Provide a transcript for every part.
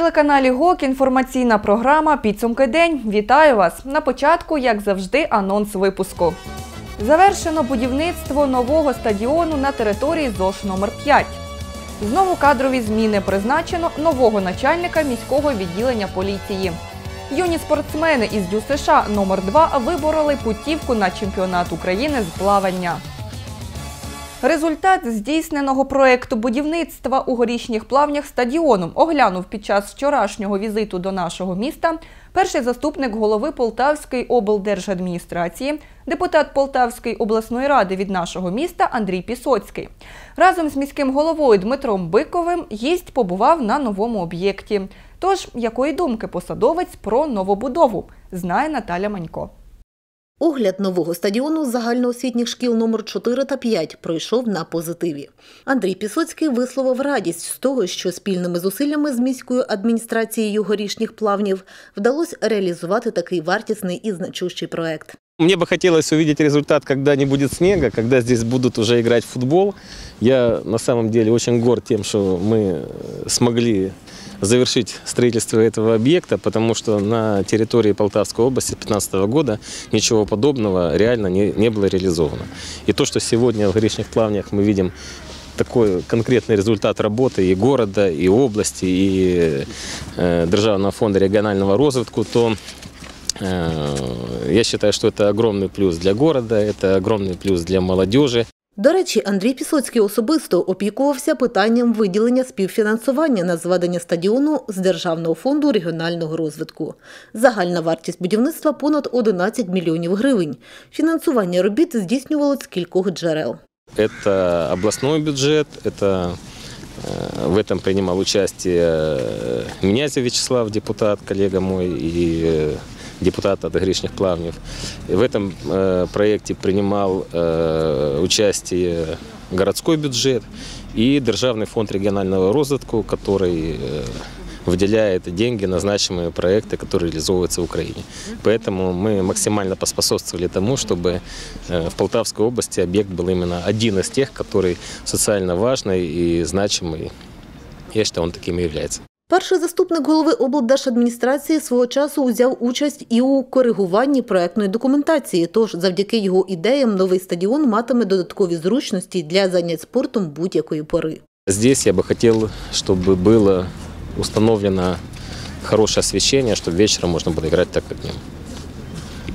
На телеканалі ГОК інформаційна програма Підсумки день. Вітаю вас! На початку, як завжди, анонс випуску. Завершено будівництво нового стадіону на території ЗОШ номер 5 Знову кадрові зміни призначено нового начальника міського відділення поліції. Юні спортсмени із ДЮСШ номер 2 вибороли путівку на чемпіонат України з плавання. Результат здійсненого проекту будівництва у горішніх плавнях стадіоном оглянув під час вчорашнього візиту до нашого міста перший заступник голови Полтавської облдержадміністрації, депутат Полтавської обласної ради від нашого міста Андрій Пісоцький. Разом з міським головою Дмитром Биковим гість побував на новому об'єкті. Тож, якої думки посадовець про новобудову, знає Наталя Манько. Огляд нового стадіону загальноосвітніх шкіл номер 4 та 5 пройшов на позитиві. Андрій Пісоцький висловив радість з того, що спільними зусиллями з міською адміністрацією горішніх плавнів вдалося реалізувати такий вартісний і значущий проект. Мне бы хотелось увидеть результат, когда не будет снега, когда здесь будут уже играть в футбол. Я на самом деле очень горд тем, что мы смогли завершить строительство этого объекта, потому что на территории Полтавской области 2015 года ничего подобного реально не, не было реализовано. И то, что сегодня в Горишних Плавнях мы видим такой конкретный результат работы и города, и области, и э, Державного фонда регионального розвитку, то э, я считаю, что это огромный плюс для города, это огромный плюс для молодежи. До речі, Андрій Пісоцький особисто опікувався питанням виділення співфінансування на зведення стадіону з Державного фонду регіонального розвитку. Загальна вартість будівництва понад 11 мільйонів гривень. Фінансування робіт здійснювалось з кількох джерел. Это областной бюджет, это э, в этом принимал участие э, Минязев Вячеслав, депутат, коллега мой, и э, депутат от Гришних Плавнев. И в этом э, проекте принимал э, участие городской бюджет и Державный фонд регионального розвитку, который э, выделяет деньги на значимые проекты, которые реализовываются в Украине. Поэтому мы максимально поспособствовали тому, чтобы э, в Полтавской области объект был именно один из тех, который социально важный и значимый. Я считаю, он таким и является. Перший заступник голови облдержадміністрації свого часу узяв участь і у коригуванні проектної документації. Тож, завдяки його ідеям, новий стадіон матиме додаткові зручності для занять спортом будь-якої пори. Здесь я бы хотел, чтобы было установлено хорошее освещение, чтобы вечером можно было играть так, как днем.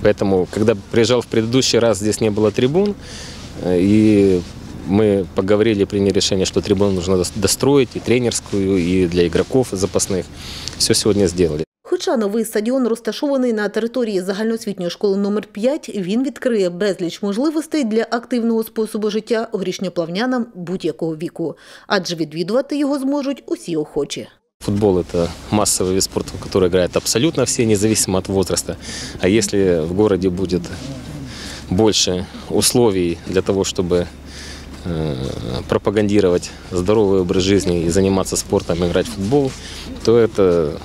Поэтому, когда приезжал в предыдущий раз, здесь не было трибун, э, и мы поговорили, приняли решение, что трибуну нужно дос- достроить, и тренерскую, и для игроков запасных. Все сегодня сделали. Хоча новий стадіон розташований на території загальноосвітньої школи номер 5 він відкриє безліч можливостей для активного способу життя горішньоплавнянам будь-якого віку, адже відвідувати його зможуть усі охочі. Футбол – это массовый вид спорта, в который играют абсолютно все, независимо от возраста. А если в городе будет больше условий для того, чтобы э, пропагандировать здоровый образ жизни и заниматься спортом, играть в футбол, то это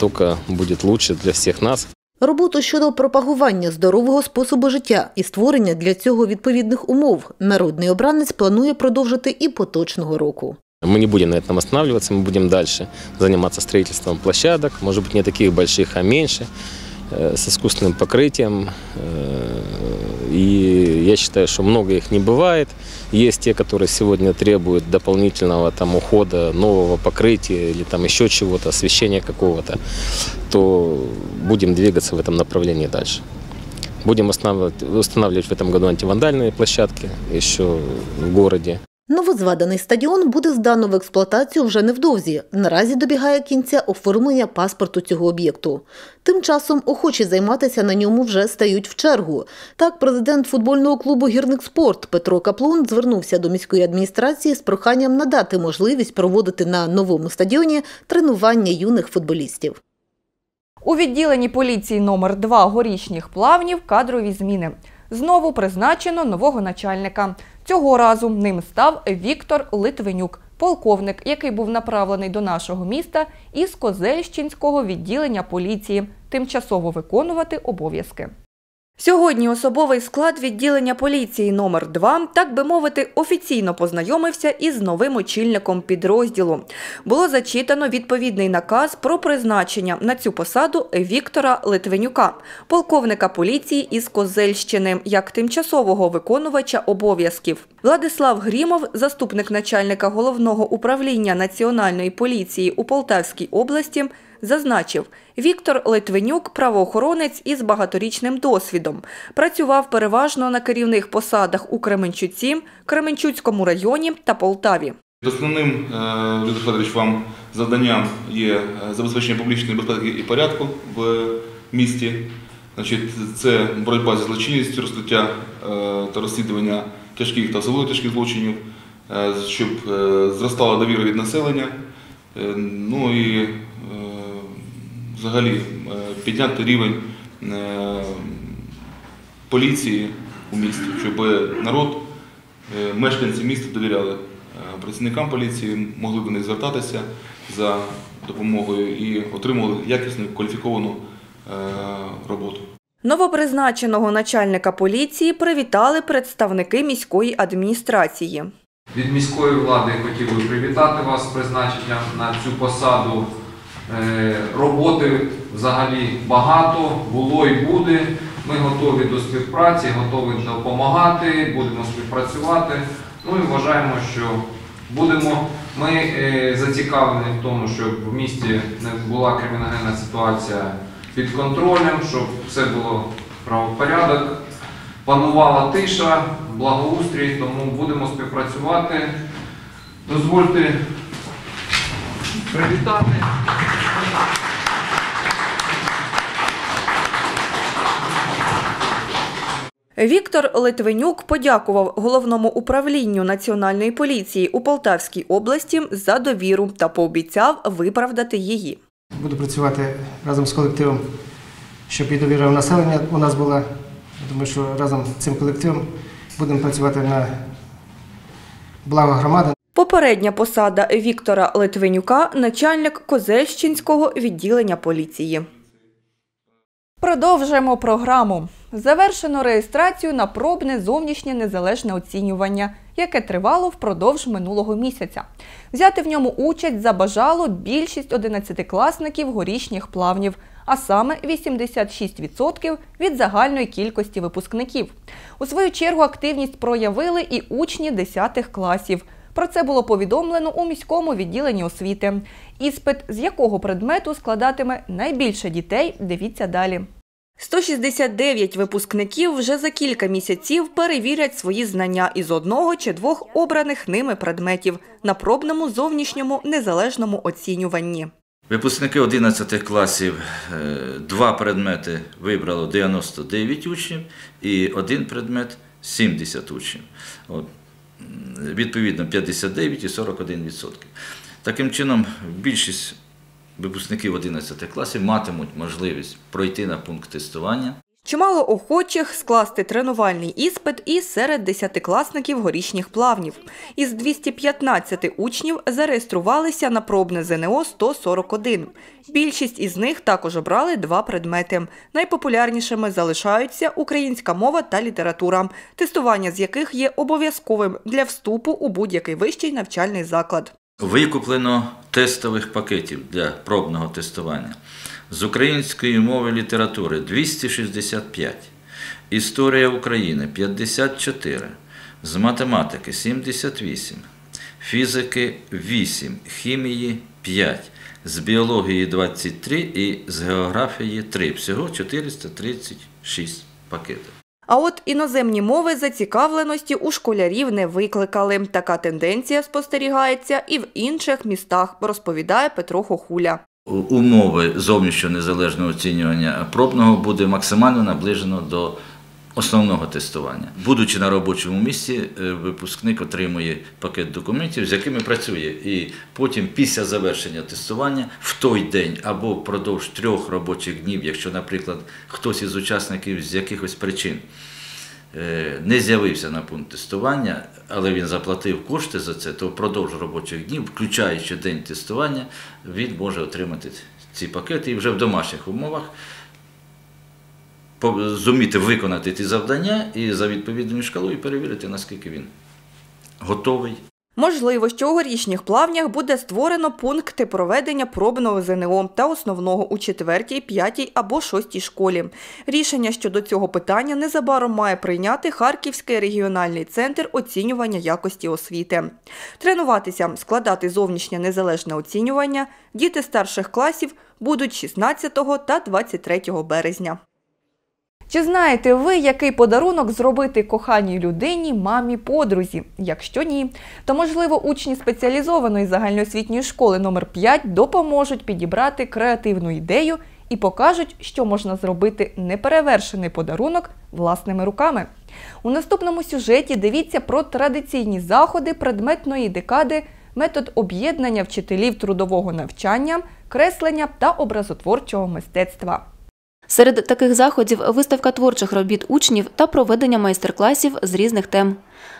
только будет лучше для всех нас. Роботу щодо пропагування здорового способу життя і створення для цього відповідних умов народний обранець планує продовжити і поточного року. Мы не будем на этом останавливаться, мы будем дальше заниматься строительством площадок, может быть, не таких больших, а меньше, э, с искусственным покрытием. Э, И я считаю, что много их не бывает. Есть те, которые сегодня требуют дополнительного там, ухода, нового покрытия или там еще чего-то, освещения какого-то, то будем двигаться в этом направлении дальше. Будем устанавливать, устанавливать в этом году антивандальные площадки еще в городе. Новозваданий стадіон буде здано в експлуатацію вже невдовзі. Наразі добігає кінця оформлення паспорту цього об'єкту. Тим часом охочі займатися на ньому вже стають в чергу. Так, президент футбольного клубу Гірник Спорт Петро Каплун звернувся до міської адміністрації з проханням надати можливість проводити на новому стадіоні тренування юних футболістів. У відділенні поліції номер 2 горішніх плавнів кадрові зміни. Знову призначено нового начальника. Цього разу ним став Віктор Литвинюк, полковник, який був направлений до нашого міста із Козельщинського відділення поліції, тимчасово виконувати обов'язки. Сьогодні особовий склад відділення поліції номер 2 так би мовити, офіційно познайомився із новим очільником підрозділу. Було зачитано відповідний наказ про призначення на цю посаду Віктора Литвинюка, полковника поліції із Козельщини, як тимчасового виконувача обов'язків. Владислав Грімов, заступник начальника головного управління національної поліції у Полтавській області, зазначив, Віктор Литвинюк – правоохоронець із багаторічним досвідом. Працював переважно на керівних посадах у Кременчуці, Кременчуцькому районі та Полтаві. Основним, е, Віктор Федорович, вам завданням є е, забезпечення публічної безпеки і порядку в місті. Це боротьба зі злочинністю, розкриття е, та розслідування тяжких та особливо тяжких злочинів, щоб зростала довіра від населення. Ну взагалі е, підняти рівень е, поліції у місті, щоб народ, е, мешканці міста довіряли працівникам поліції, могли до них звертатися за допомогою і отримували якісну кваліфіковану роботу. Новопризначеного начальника поліції привітали представники міської адміністрації. Від міської влади хотів би привітати вас з призначенням на цю посаду. Е, Роботи взагалі багато, було і буде. Ми готові до співпраці, готові допомагати, будемо співпрацювати. Ну і вважаємо, що будемо. Ми е, зацікавлені в тому, щоб в місті не була криміногенна ситуація під контролем, щоб все було правопорядок, панувала тиша, благоустрій, тому будемо співпрацювати. Дозвольте привітати. Віктор Литвинюк подякував головному управлінню національної поліції у Полтавській області за довіру та пообіцяв виправдати її. Буду працювати разом з колективом, щоб і довіра у населення у нас була. Думаю, що разом з цим колективом будемо працювати на благо громади. Попередня посада Віктора Литвинюка – начальник Козельщинського відділення поліції. Продовжуємо програму. Завершено реєстрацію на пробне зовнішнє незалежне оцінювання, яке тривало впродовж минулого місяця. Взяти в ньому участь забажало більшість 11-класників горішніх плавнів, а саме 86% від загальної кількості випускників. У свою чергу активність проявили і учні 10 класів. Про це було повідомлено у міському відділенні освіти. Іспит, з якого предмету складатиме найбільше дітей, дивіться далі. 169 випускників вже за кілька місяців перевірять свої знання із одного чи двох обраних ними предметів на пробному зовнішньому незалежному оцінюванні. Випускники 11 класів е, два предмети вибрало 99 учнів і один предмет 70 учнів. Відповідно, 59 і 41%. Таким чином, більшість випускників 11 класів матимуть можливість пройти на пункт тестування. Чимало охочих скласти тренувальний іспит і серед десятикласників горішніх плавнів. Із 215 учнів зареєструвалися на пробне ЗНО 141. Більшість із них також обрали два предмети. Найпопулярнішими залишаються українська мова та література, тестування з яких є обов'язковим для вступу у будь-який вищий навчальний заклад. Викуплено тестових пакетів для пробного тестування. З української мови літератури 265, Історія України 54, з математики 78, фізики 8, хімії 5, з біології 23 і з географії 3. Всього 436 пакетів. А от іноземні мови зацікавленості у школярів не викликали. Така тенденція спостерігається і в інших містах, розповідає Петро Хохуля. Умови зовнішнього незалежного оцінювання пробного буде максимально наближено до основного тестування. Будучи на робочому місці, е, випускник отримує пакет документів, з якими працює. І потім, після завершення тестування, в той день або впродовж трьох робочих днів, якщо, наприклад, хтось із учасників з якихось причин не з'явився на пункт тестування, але він заплатив кошти за це, то впродовж робочих днів, включаючи день тестування, він може отримати ці пакети і вже в домашніх умовах зуміти виконати ті завдання і за відповідною шкалою перевірити, наскільки він готовий. Можливо, що у горішніх плавнях буде створено пункти проведення пробного ЗНО та основного у 4, 5 або 6 школі. Рішення щодо цього питання незабаром має прийняти Харківський регіональний центр оцінювання якості освіти. Тренуватися, складати зовнішнє незалежне оцінювання діти старших класів будуть 16 та 23 березня. Чи знаєте ви, який подарунок зробити коханій людині, мамі, подрузі? Якщо ні, то можливо учні спеціалізованої загальноосвітньої школи номер 5 допоможуть підібрати креативну ідею і покажуть, що можна зробити неперевершений подарунок власними руками. У наступному сюжеті дивіться про традиційні заходи предметної декади, метод об'єднання вчителів трудового навчання, креслення та образотворчого мистецтва. Серед таких заходів виставка творчих робіт учнів та проведення майстер-класів з різних тем.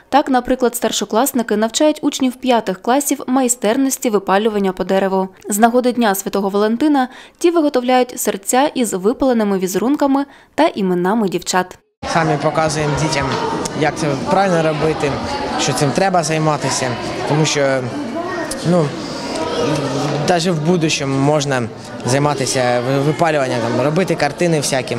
Так, наприклад, старшокласники навчають учнів п'ятих класів майстерності випалювання по дереву. З нагоди Дня Святого Валентина ті виготовляють серця із випаленими візерунками та іменами дівчат. Самі показуємо дітям, як це правильно робити, що цим треба займатися, тому що ну, навіть в будущому можна займатися випалюванням, робити картини всякі.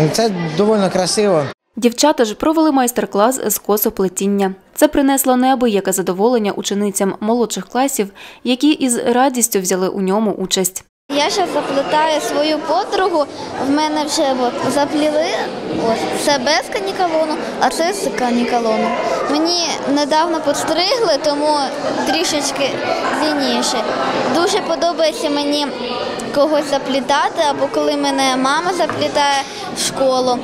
Ну, Це доволі красиво. Дівчата ж провели майстер-клас з косоплетіння. Це принесло неабияке задоволення ученицям молодших класів, які із радістю взяли у ньому участь. Я ще заплетаю свою подругу. В мене вже от, запліли ось, це без канікалону, а це з канікалону. Мені недавно підстригли, тому трішечки длинніше. Дуже подобається мені когось заплітати, або коли мене мама заплітає в школу.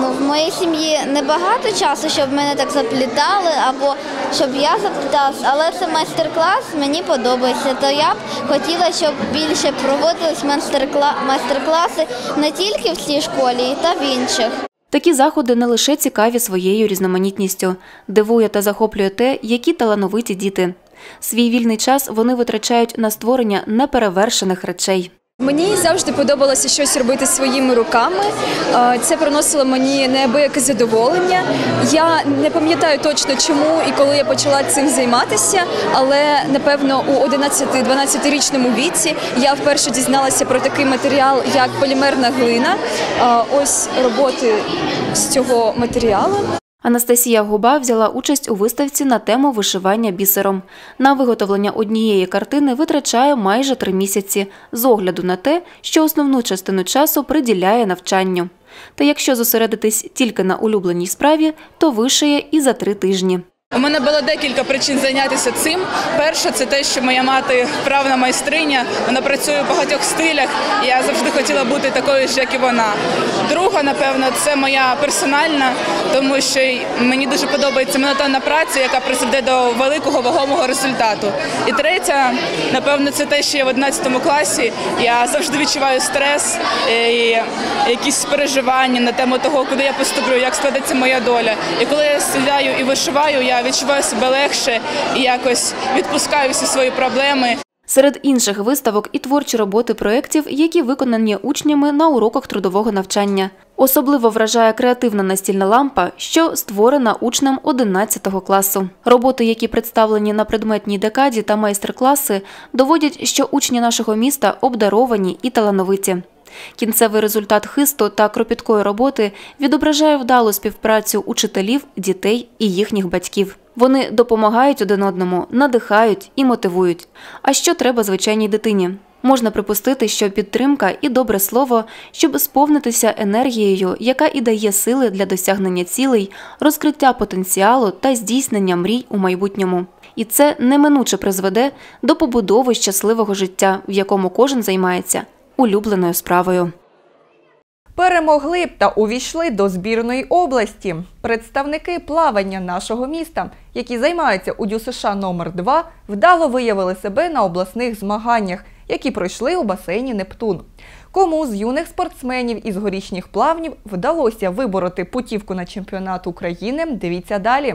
Ну, в моїй сім'ї небагато часу, щоб мене так заплітали, або щоб я запліталась, але це майстер-клас, мені подобається. То я б хотіла, щоб більше проводились майстер-кла- майстер-класи не тільки в цій школі, та в інших. Такі заходи не лише цікаві своєю різноманітністю, дивує та захоплює те, які талановиті діти. Свій вільний час вони витрачають на створення неперевершених речей. Мені завжди подобалося щось робити своїми руками. Е, Це приносило мені неабияке задоволення. Я не пам'ятаю точно чому і коли я почала цим займатися, але напевно у 11-12-річному віці я вперше дізналася про такий матеріал, як полімерна глина. Е, Ось роботи з цього матеріалу. Анастасія Губа взяла участь у виставці на тему вишивання бісером. На виготовлення однієї картини витрачає майже три місяці з огляду на те, що основну частину часу приділяє навчанню. Та якщо зосередитись тільки на улюбленій справі, то вишиє і за три тижні. У мене було декілька причин зайнятися цим. Перше, це те, що моя мати вправна майстриня, вона працює в багатьох стилях. і Я завжди хотіла бути такою ж, як і вона. Друга, напевно, це моя персональна, тому що мені дуже подобається монотонна праця, яка призведе до великого вагомого результату. І третя, напевно, це те, що я в 11 класі. Я завжди відчуваю стрес е, і якісь переживання на тему того, куди я поступлю, як складеться моя доля. І коли я сідаю і вишиваю, я відчуваю себе легше і якось відпускаю всі свої проблеми. Серед інших виставок і творчі роботи проєктів, які виконані учнями на уроках трудового навчання. Особливо вражає креативна настільна лампа, що створена учнем 11 класу. Роботи, які представлені на предметній декаді та майстер-класи, доводять, що учні нашого міста обдаровані і талановиті. Кінцевий результат хисту та кропіткої роботи відображає вдалу співпрацю учителів, дітей і їхніх батьків. Вони допомагають один одному, надихають і мотивують. А що треба звичайній дитині? Можна припустити, що підтримка і добре слово, щоб сповнитися енергією, яка і дає сили для досягнення цілей, розкриття потенціалу та здійснення мрій у майбутньому. І це неминуче призведе до побудови щасливого життя, в якому кожен займається улюбленою справою. Перемогли б та увійшли до збірної області. Представники плавання нашого міста, які займаються у ДЮСШ номер 2 вдало виявили себе на обласних змаганнях, які пройшли у басейні Нептун. Кому з юних спортсменів із горішніх плавнів вдалося вибороти путівку на чемпіонат України, дивіться далі.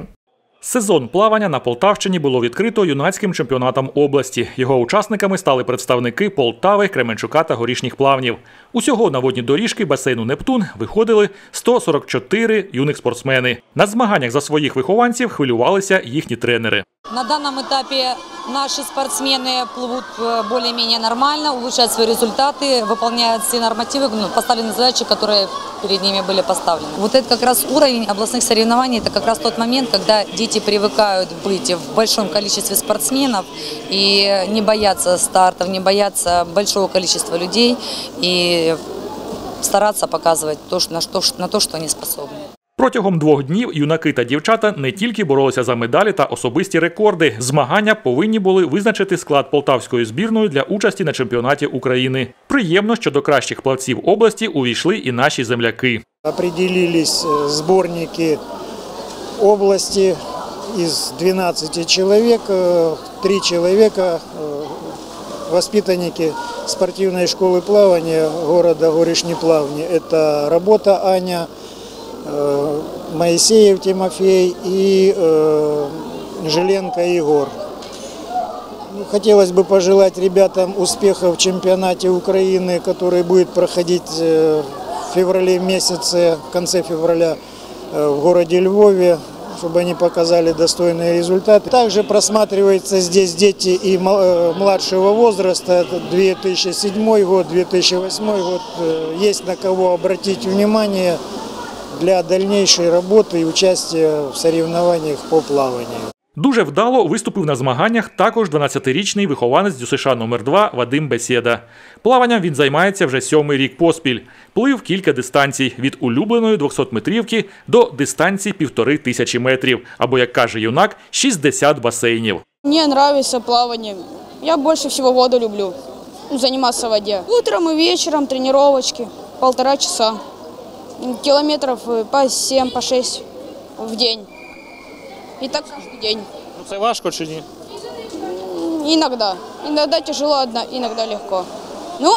Сезон плавання на Полтавщині було відкрито юнацьким чемпіонатом області. Його учасниками стали представники Полтави, Кременчука та горішніх плавнів. Усього на водні доріжки басейну Нептун виходили 144 юних спортсмени. На змаганнях за своїх вихованців хвилювалися їхні тренери. На данном этапе наши спортсмены плывут э, более-менее нормально, улучшают свои результаты, выполняют все нормативы, ну, поставленные задачи, которые перед ними были поставлены. Вот это как раз уровень областных соревнований, это как раз тот момент, когда дети привыкают быть в большом количестве спортсменов и не боятся стартов, не боятся большого количества людей и стараться показывать то, что- на, что, на то, что они способны. Протягом двох днів юнаки та дівчата не тільки боролися за медалі та особисті рекорди. Змагання повинні були визначити склад полтавської збірної для участі на чемпіонаті України. Приємно, що до кращих плавців області увійшли і наші земляки. Определились э, сборники области из 12 человек. э, Три человека э, воспитанники спортивной школы плавания города Горишни Плавни. Это работа Аня, э, Моисеев Тимофей и э, Желенко Егор. Ну, Хотелось бы пожелать ребятам успехов в чемпионате Украины, который будет проходить э, в феврале месяце, в конце февраля э, в городе Львове, чтобы они показали достойные результаты. Также просматриваются здесь дети и э, младшего возраста, это 2007 год, 2008 год. Э, Есть на кого обратить внимание для дальнейшей работы и участия в соревнованиях по плаванию. Дуже вдало виступив на змаганнях також 12-річний вихованець ДЮСШ номер 2 Вадим Бесєда. Плаванням він займається вже сьомий рік поспіль. Плив кілька дистанцій від улюбленої 200-метрівки до дистанції півтори тисячі метрів, або, як каже юнак, 60 басейнів. Мне нравится плавание. Я больше всего воду люблю. Заниматься в воде. Утром и вечером тренировочки. Полтора часа. Километров э, по 7, по 6 в день. И так каждый день. Ну, Це важко чи ні? Иногда. Иногда тяжело, одна- иногда легко. Ну,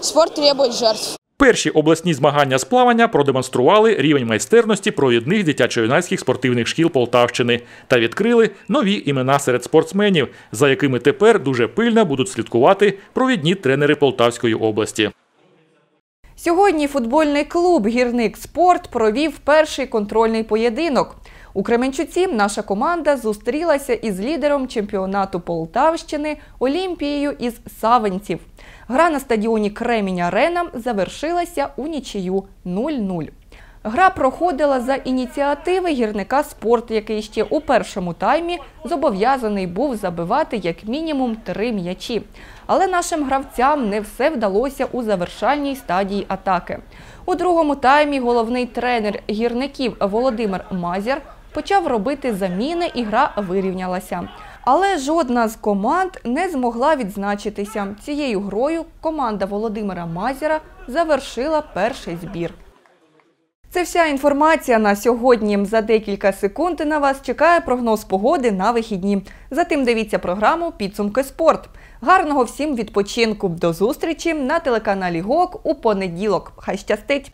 спорт требует жертв. Перші обласні змагання з плавання продемонстрували рівень майстерності провідних дитячо-юнацьких спортивних шкіл Полтавщини та відкрили нові імена серед спортсменів, за якими тепер дуже пильно будуть слідкувати провідні тренери Полтавської області. Сьогодні футбольний клуб Гірник Спорт провів перший контрольний поєдинок. У Кременчуці наша команда зустрілася із лідером чемпіонату Полтавщини Олімпією із Савенців. Гра на стадіоні Кремінь Арена завершилася у нічию 0-0. Гра проходила за ініціативи гірника спорт, який ще у першому таймі зобов'язаний був забивати як мінімум три м'ячі. Але нашим гравцям не все вдалося у завершальній стадії атаки. У другому таймі головний тренер гірників Володимир Мазяр почав робити заміни і гра вирівнялася. Але жодна з команд не змогла відзначитися. Цією грою команда Володимира Мазяра завершила перший збір. Це вся інформація на сьогодні. За декілька секунд на вас чекає прогноз погоди на вихідні. Затим дивіться програму Підсумки спорт. Гарного всім відпочинку. До зустрічі на телеканалі ГОК у понеділок. Хай щастить!